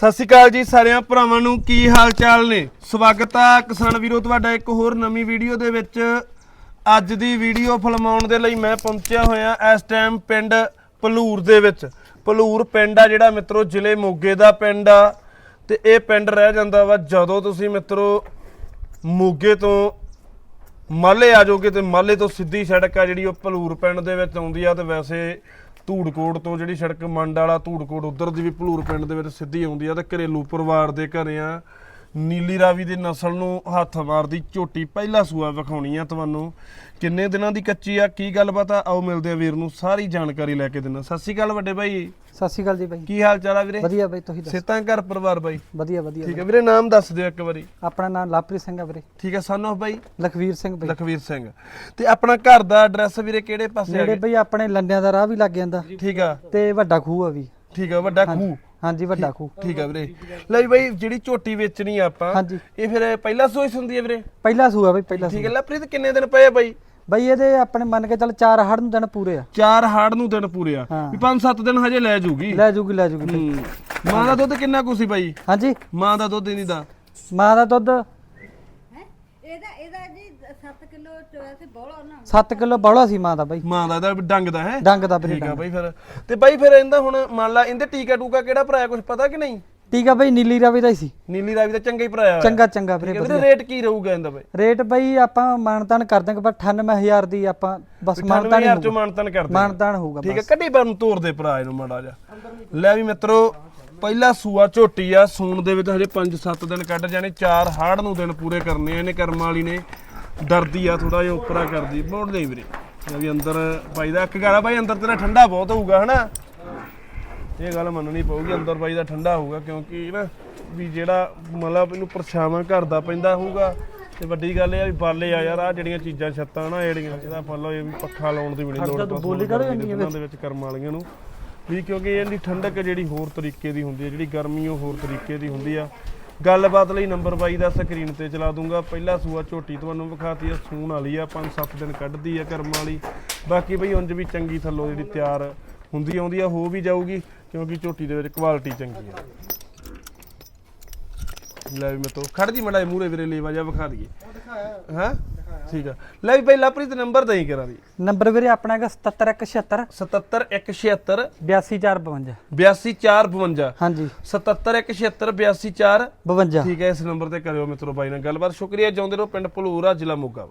ਸਤਿ ਸ਼੍ਰੀ ਅਕਾਲ ਜੀ ਸਾਰਿਆਂ ਭਰਾਵਾਂ ਨੂੰ, ਕੀ ਹਾਲ ਚਾਲ ਨੇ? ਸਵਾਗਤ ਆ ਕਿਸਾਨ ਵੀਰੋ, ਤੁਹਾਡਾ ਇੱਕ ਹੋਰ ਨਵੀਂ ਵੀਡੀਓ ਦੇ ਵਿੱਚ। ਅੱਜ ਦੀ ਵੀਡੀਓ ਫਿਲਮਾਉਣ ਦੇ ਲਈ ਮੈਂ ਪਹੁੰਚਿਆ ਹੋਇਆ ਇਸ ਟਾਈਮ ਪਿੰਡ ਪਲੂਰ ਦੇ ਵਿੱਚ। ਪਲੂਰ ਪਿੰਡ ਆ ਜਿਹੜਾ ਮਿੱਤਰੋ, ਜ਼ਿਲ੍ਹੇ ਮੋਗੇ ਦਾ ਪਿੰਡ ਆ। ਤੇ ਇਹ ਪਿੰਡ ਰਹਿ ਜਾਂਦਾ ਵਾ ਜਦੋਂ ਤੁਸੀਂ ਮਿੱਤਰੋ ਮੋਗੇ ਤੋਂ ਮਾਲੇ ਆ ਜਾਓਗੇ ਤੇ ਮਾਲੇ ਤੋਂ ਸਿੱਧੀ ਸੜਕ ਆ ਜਿਹੜੀ ਉਹ ਭਲੂਰ ਪਿੰਡ ਦੇ ਵਿੱਚ ਆਉਂਦੀ ਆ ਤੇ ਵੈਸੇ ਧੂੜਕੋਟ ਤੋਂ ਜਿਹੜੀ ਸੜਕ ਮੰਡ ਵਾਲਾ ਧੂੜਕੋਟ ਉਧਰ ਦੀ ਵੀ ਭਲੂਰ ਪਿੰਡ ਦੇ ਵਿੱਚ ਸਿੱਧੀ ਆਉਂਦੀ ਆ ਤੇ ਘਰੇਲੂ ਪਰਿਵਾਰ ਦੇ ਘਰੇ ਆ। ਨੀਲੀ ਰਾਵੀ ਦੀ ਨਸਲ ਨੂੰ ਹੱਥ ਮਾਰਦੀ ਝੋਟੀ ਪਹਿਲਾ ਸੂਆ ਵਿਖਾਉਣੀ ਆ ਤੁਹਾਨੂੰ। ਕਿੰਨੇ ਦਿਨਾਂ ਦੀ ਕੱਚੀ ਆ ਕੀ ਗੱਲਬਾਤ ਆ? ਆਓ ਮਿਲਦੇ ਆ ਵੀਰ ਨੂੰ ਸਾਰੀ ਜਾਣਕਾਰੀ ਲੈ ਕੇ ਦਿੰਦਾ। ਸਤਿ ਸ਼੍ਰੀ ਅਕਾਲ ਵੱਡੇ ਭਾਈ ਸਤਿ ਸ਼੍ਰੀ ਅਕਾਲ ਜੀ ਬਾਈ। ਕੀ ਹਾਲ ਚਾਲ ਆ ਵੀਰੇ? ਵਧੀਆ ਬਾਈ ਤੁਸੀਂ ਦੱਸੋ? ਸੇਤਾਂ ਘਰ ਪਰਿਵਾਰ ਬਾਈ? ਵਧੀਆ ਵਧੀਆ ਠੀਕ ਹੈ ਵੀਰੇ ਨਾਮ ਦੱਸ ਦਿਓ ਇੱਕ ਵਾਰੀ। ਆਪਣਾ ਨਾਮ ਲਵਪ੍ਰੀਤ ਸਿੰਘ ਆ ਵੀਰੇ। ਠੀਕ ਹੈ ਸਨ ਆਫ ਬਾਈ? ਲਖਵੀਰ ਸਿੰਘ ਬਾਈ। ਲਖਵੀਰ ਸਿੰਘ। ਤੇ ਆਪਣਾ ਘਰ ਦਾ ਐਡਰੈਸ ਵੀਰੇ ਕਿਹੜੇ ਪਾਸੇ ਨੇੜੇ ਆ ਬਈ ਆਪਣੇ ਲੰਡਿਆਂ ਦਾ ਰਾਹ ਵੀ ਲੱਗ ਜਾਂਦਾ। ਠੀਕ ਆ। ਤੇ ਵੱਡਾ ਖੂਹ ਆ ਵੀ। ਠੀਕ ਆ ਵੱਡਾ ਖੂਹ। ਹਾਂਜੀ ਵੱਡਾ ਖੂਹ। ਠੀਕ ਆ ਵੀਰੇ। ਲੈ ਵੀ ਬਾਈ ਜਿਹੜੀ ਝੋਟੀ ਵੇਚਣੀ ਆ ਆਪਾਂ ਹਾਂਜੀ। ਇਹ ਫਿਰ ਪਹਿਲਾ ਸੋਚ ਹੁੰਦੀ ਹੈ ਵੀਰੇ? ਪਹਿਲਾ ਸੂਆ ਬਈ ਪਹਿਲਾ ਠੀਕ ਸੂਆ। ਹੈ ਲਪ੍ਰੀਤ ਕਿੰਨੇ ਦਿਨ ਪਏ ਆ ਬਾਈ? ਬਈ ਇਹਦੇ ਆਪਣੇ ਮੰਨ ਕੇ ਚੱਲ ਚਾਰ ਹੜ ਨੂੰ ਦਿਨ ਪੂਰੇ ਆ। ਚਾਰ ਹਾੜ ਨੂੰ ਦਿਨ ਪੂਰੇ ਆ। ਹਾਂ। ਵੀ 5-7 ਦਿਨ ਹਜੇ ਲੈ ਜੂਗੀ। ਲੈ ਜੂਗੀ ਲੈ ਜੂਗੀ। ਹੂੰ। ਮਾਂ ਦਾ ਦੁੱਧ ਕਿੰਨਾ ਕੁ ਸੀ ਬਾਈ? ਹਾਂਜੀ। ਮਾਂ ਦਾ ਦੁੱਧ ਨਹੀਂ ਦਾ? ਮਾਂ ਦਾ ਦੁੱਧ ਹੈਂ? ਇਹਦਾ ਇਹਦਾ ਜੀ 7 ਕਿਲੋ ਵੈਸੇ ਬੋਲਾ ਨਾ। 7 ਕਿਲੋ ਬੌਲਾ ਸੀ ਮਾਂ ਦਾ ਬਈ। ਮਾਂ ਦਾ ਇਹਦਾ ਡੰਗ ਦਾ ਹੈ। ਡੰਗ ਦਾ ਵੀਰੇ ਠੀਕ ਆ ਡੰਗ। ਬਾਈ ਫਿਰ। ਤੇ ਬਾਈ ਫਿਰ ਇਹਦਾ ਹੁਣ ਮੰਨ ਲਾ ਇਹਦੇ ਟੀਕਾ ਟੂਕਾ ਕਿਹੜਾ ਭਰਾਇਆ ਕੁਝ ਪਤਾ ਕਿ ਨਹੀਂ? ਠੀਕ ਆ ਬਈ ਨੀਲੀ ਰਾਵੀ ਦਾ ਹੀ ਸੀ। ਨੀਲੀ ਰਾਵੀ ਦਾ ਚੰਗਾ ਹੀ ਭਰਾਇਆ ਹੋਇਆ। ਚੰਗਾ ਚੰਗਾ ਵੀਰੇ ਠੀਕ ਹੈ ਵੀਰੇ ਰੇਟ ਕੀ ਰਹੂਗਾ ਇਹਦਾ ਬਾਈ? ਰੇਟ ਬਈ ਆਪਾਂ ਮਾਨਤਾਨ ਕਰ ਦਾਂਗੇ ਪਰ 98000 ਦੀ ਆਪਾਂ ਬਸ ਮਾਨਤਾਨ 98000 ਚੋਂ ਮਾਨਤਨ ਕਰਦੇ ਮਾਨਤਾਨ ਹੋਊਗਾ ਠੀਕ ਹੈ ਕੱਢੀ ਬਰਨ ਤੋਰ ਦੇ ਭਰਾ ਇਹਨੂੰ ਮਾੜਾ ਜਾ ਲੈ ਵੀ ਮਿੱਤਰੋ ਪਹਿਲਾ ਸੂਆ ਝੋਟੀ ਆ ਸੂਣ ਦੇ ਵਿੱਚ ਹਜੇ 5-7 ਦਿਨ ਕੱਢ ਜਾਣੇ ਚਾਰ ਹਾੜ ਨੂੰ ਦਿਨ ਪੂਰੇ ਕਰਨੇ ਆ ਇਹਨੇ ਕਰਮ ਵਾਲੀ ਨੇ। ਡਰਦੀ ਆ ਥੋੜਾ ਜਿਹਾ ਉੱਪਰਾ ਕਰਦੀ। ਮੋੜ ਦੇ ਵੀਰੇ। ਲੈ ਵੀ ਅੰਦਰ ਬਾਈ ਦਾ ਇੱਕ ਗਾਲਾ ਬਾਈ ਅੰਦਰ ਤੇਰਾ ਠੰਡਾ ਬਹੁਤ ਹੋਊਗਾ ਹਨਾ? ਇਹ ਗੱਲ ਮੰਨਣੀ ਪਊਗੀ ਅੰਦਰ ਬਾਈ ਦਾ ਠੰਡਾ ਹੋਊਗਾ ਕਿਉਂਕਿ ਨਾ ਵੀ ਜਿਹੜਾ ਮਤਲਬ ਇਹਨੂੰ ਪਰਛਾਵਾਂ ਘਰ ਦਾ ਪੈਂਦਾ ਹੋਊਗਾ। ਤੇ ਵੱਡੀ ਗੱਲ ਇਹ ਆ ਵੀ ਬਾਲੇ ਆ ਯਾਰ ਆ ਜਿਹੜੀਆਂ ਚੀਜ਼ਾਂ ਛੱਤਾਂ ਨਾ ਇਹ ਜਿਹੜੀਆਂ ਇਹਦਾ ਫੁੱਲ ਇਹ ਵੀ ਪੱਖਾ ਲਾਉਣ ਦੀ ਵੀ ਨਹੀਂ ਲੋੜ ਬਸ ਬੋਲੀ ਕਰ ਇਹਨਾਂ ਦੇ ਵਿੱਚ ਕਰਮ ਵਾਲੀਆਂ ਨੂੰ। ਵੀ ਕਿਉਂਕਿ ਇਹਦੀ ਠੰਡਕ ਜਿਹੜੀ ਹੋਰ ਤਰੀਕੇ ਦੀ ਹੁੰਦੀ ਹੈ ਜਿਹੜੀ ਗਰਮੀ ਉਹ ਹੋਰ ਤਰੀਕੇ ਦੀ ਹੁੰਦੀ ਆ। ਗੱਲਬਾਤ ਲਈ ਨੰਬਰ 22 ਦਾ ਸਕਰੀਨ ਤੇ ਚਲਾ ਦੂੰਗਾ। ਪਹਿਲਾ ਸੂਆ ਝੋਟੀ ਤੁਹਾਨੂੰ ਵਿਖਾਤੀ ਆ ਸੂਣ ਵਾਲੀ ਆ 5-7 ਦਿਨ ਕੱਢਦੀ ਆ ਕਰਮ ਵਾਲੀ। ਬਾਕੀ ਬਈ ਉਂਝ ਵੀ ਚੰਗੀ ਥੱਲੋਂ ਜਿਹੜੀ ਤਿਆਰ ਹੁੰਦੀ ਆਉਂਦੀ ਆ ਹੋ ਵੀ ਜਾਊਗੀ ਕਿਉਂਕਿ ਝੋਟੀ ਦੇ ਵਿੱਚ ਕੁਆਲਿਟੀ ਚੰਗੀ ਆ। ਲੈ ਵੀ ਮੈਂ ਤੋਂ ਖੜ ਜੀ ਮੜਾ ਮੂਰੇ ਵੀਰੇ ਲੇਵਾ ਜਾ ਵਿਖਾ ਦਈਏ। ਹਾਂ? ਠੀਕ ਆ। ਲੈ ਵੀ ਪਹਿਲਾਂ ਪ੍ਰੀਤ ਨੰਬਰ ਦੇਈ ਕਰਾਂ ਦੀ ਨੰਬਰ ਵੀਰੇ ਆਪਣਾ ਹੈਗਾ 77176 77176 82452 82452 ਹਾਂਜੀ। 77176 824 52 ਠੀਕ ਹੈ ਇਸ ਨੰਬਰ ਤੇ ਕਰਿਓ ਮਿੱਤਰੋ ਬਾਈ ਨਾਲ ਗੱਲਬਾਤ। ਸ਼ੁਕਰੀਆ ਜਾਉਂਦੇ ਰਹੋ ਪਿੰਡ ਭਲੂਰਾ ਜ਼ਿਲ੍ਹਾ ਮੋਗਾ।